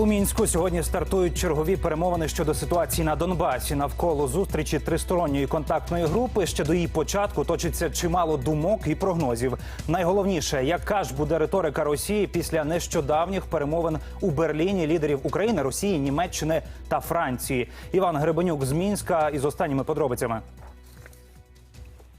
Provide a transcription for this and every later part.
У мінську сьогодні стартують чергові перемовини щодо ситуації на Донбасі. Навколо зустрічі тристоронньої контактної групи ще до її початку точиться чимало думок і прогнозів. Найголовніше, яка ж буде риторика Росії після нещодавніх перемовин у Берліні лідерів України, Росії, Німеччини та Франції. Іван Гребенюк з Мінська із останніми подробицями.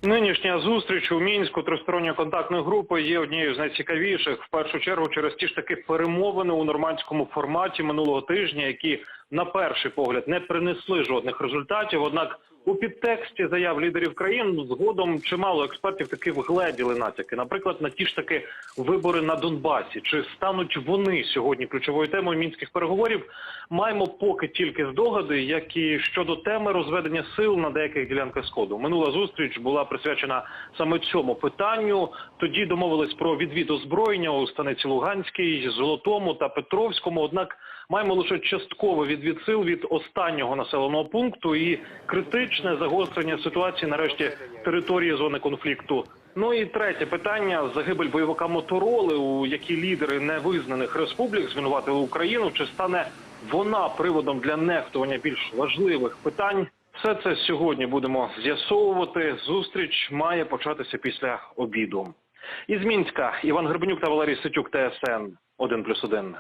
Нинішня зустріч у мінську тристоронньої контактної групи є однією з найцікавіших. В першу чергу через ті ж таки перемовини у нормандському форматі минулого тижня, які на перший погляд не принесли жодних результатів. Однак у підтексті заяв лідерів країн згодом чимало експертів таки вгледіли натяки. Наприклад, на ті ж таки вибори на Донбасі. Чи стануть вони сьогодні ключовою темою мінських переговорів? Маємо поки тільки здогади, як і щодо теми розведення сил на деяких ділянках сходу. Минула зустріч була присвячена саме цьому питанню. Тоді домовились про відвід озброєння у станиці Луганській, Золотому та Петровському. Однак маємо лише частковий відвід сил від останнього населеного пункту і критичне загострення ситуації нарешті території зони конфлікту. Ну і третє питання: загибель бойовика Мотороли, у якій лідери невизнаних республік звинуватили Україну. Чи стане вона приводом для нехтування більш важливих питань? Все це сьогодні будемо з'ясовувати. Зустріч має початися після обіду. Із Мінська Іван Гребенюк та Валерій Ситюк, ТСН 1+,1.